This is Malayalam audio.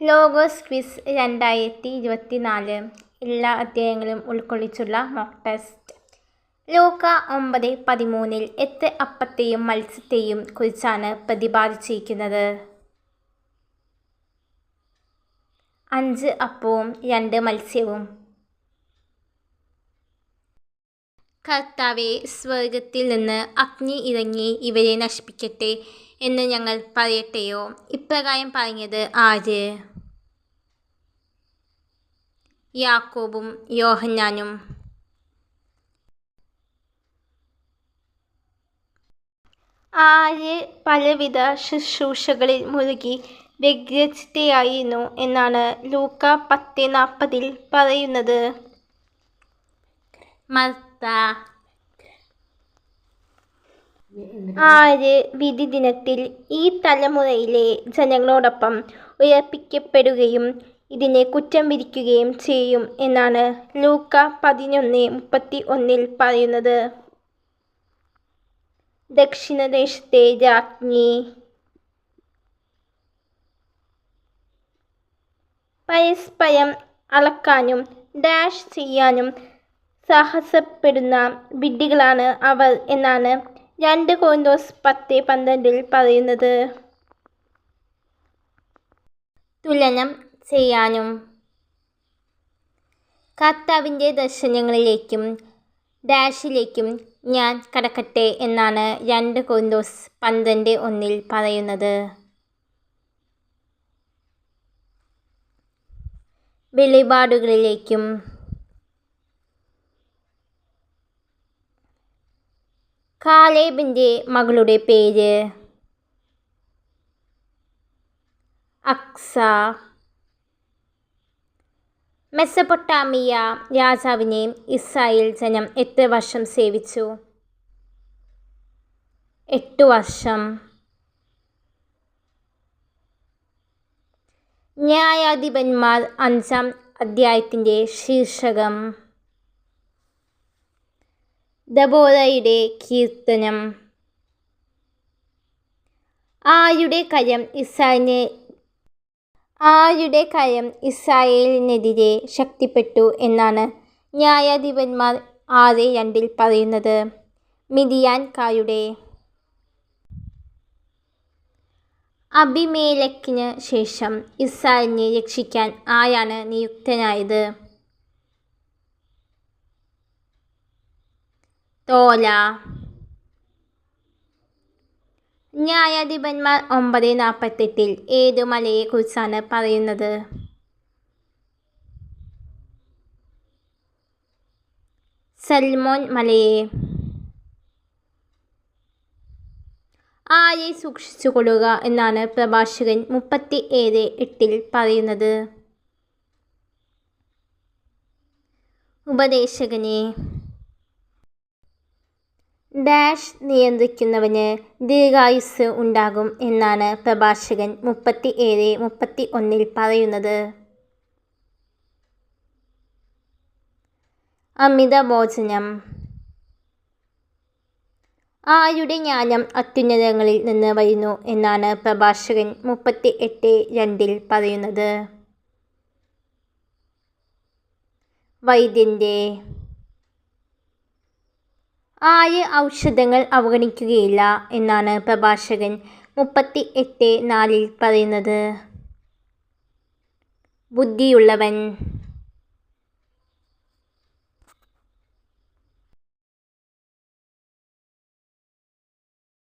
ലോഗോസ് ക്വിസ് രണ്ടായിരത്തി ഇരുപത്തി നാല് എല്ലാ അധ്യായങ്ങളും ഉൾക്കൊള്ളിച്ചുള്ള മോക്ക് ടെസ്റ്റ് ലൂക്ക ഒമ്പത് പതിമൂന്നിൽ എത്ര അപ്പത്തെയും മത്സ്യത്തെയും കുറിച്ചാണ് പ്രതിപാദിച്ചിരിക്കുന്നത്. അഞ്ച് അപ്പവും രണ്ട് മത്സ്യവും. കർത്താവെ സ്വർഗത്തിൽ നിന്ന് അഗ്നി ഇറങ്ങി ഇവരെ നശിപ്പിക്കട്ടെ എന്ന് ഞങ്ങൾ പറയട്ടെയോ? ഇപ്രകാരം പറഞ്ഞത് ആര്? യാക്കോബും യോഹന്നാനും. ആര് പലവിധ ശുശ്രൂഷകളിൽ മുഴുകി വ്യഗ്രചിത്തയായിരുന്നു എന്നാണ് ലൂക്ക പത്ത് നാൽപ്പതിൽ പറയുന്നത്. മർത്ത. ആര് വിധി ദിനത്തിൽ ഈ തലമുറയിലെ ജനങ്ങളോടൊപ്പം ഉയർപ്പിക്കപ്പെടുകയും ഇതിനെ കുറ്റം വിധിക്കുകയും ചെയ്യും എന്നാണ് ലൂക്ക പതിനൊന്ന് മുപ്പത്തി ഒന്നിൽ പറയുന്നത്. ദക്ഷിണദേശത്തെ രാജ്ഞി. പരസ്പരം അളക്കാനും ഡാഷ് ചെയ്യാനും സാഹസപ്പെടുന്ന വിഡ്ഢികളാണ് അവർ എന്നാണ് രണ്ട് കോന്തോസ് പത്ത് പന്ത്രണ്ടിൽ പറയുന്നത്. തുലനം ചെയ്യാനും. കർത്താവിന്റെ ദർശനങ്ങളിലേക്കും ഡാഷിലേക്കും ഞാൻ കടക്കട്ടെ എന്നാണ് രണ്ട് കോന്തോസ് പന്ത്രണ്ട് ഒന്നിൽ പറയുന്നത്. വെളിപാടുകളിലേക്കും കാലേബിന്റെ മകളുടെ പേര് അക്സ. മെസ്സപ്പൊട്ടാമിയ രാജാവിനെ ഇസ്രായേൽ ജനം എത്ര വർഷം സേവിച്ചു. എട്ടു വർഷം. ന്യായാധിപന്മാർ അഞ്ചാം അധ്യായത്തിന്റെ ശീർഷകം. ദബോറയുടെ കീർത്തനം. ആയുടെ കരം ഇസ്രായേലിനെ ആരുടെ കയം ഇസ്രായേലിനെതിരെ ശക്തിപ്പെട്ടു എന്നാണ് ന്യായാധിപന്മാർ ആറ് രണ്ടിൽ പറയുന്നത്. മിതിയാൻകാരുടെ അഭിമേലക്കിന് ശേഷം ഇസ്രായേലിനെ രക്ഷിക്കാൻ ആരാണ് നിയുക്തനായത്? തോല. ന്യായാധിപന്മാർ ഒമ്പത് നാൽപ്പത്തെട്ടിൽ ഏതു മലയെക്കുറിച്ചാണ് പറയുന്നത്? സൽമോൻ മലയെ. ആരെ സൂക്ഷിച്ചുകൊള്ളുക എന്നാണ് പ്രഭാഷകൻ മുപ്പത്തി ഏഴ് എട്ടിൽ പറയുന്നത്. ഉപദേശകനെ. ഡാഷ് നിയന്ത്രിക്കുന്നവന് ദീർഘായുസ് ഉണ്ടാകും എന്നാണ് പ്രഭാഷകൻ മുപ്പത്തി ഏഴ് മുപ്പത്തി ഒന്നിൽ പറയുന്നത്. അമിത ഭോജനം. ആരുടെ ജ്ഞാനം അത്യുന്നതങ്ങളിൽ നിന്ന് വരുന്നു എന്നാണ് പ്രഭാഷകൻ മുപ്പത്തി എട്ട് രണ്ടിൽ പറയുന്നത്. വൈദ്യന്റെ ആര് ഔഷധങ്ങൾ അവഗണിക്കുകയില്ല എന്നാണ് പ്രഭാഷകൻ മുപ്പത്തി എട്ട് നാലിൽ പറയുന്നത്. ബുദ്ധിയുള്ളവൻ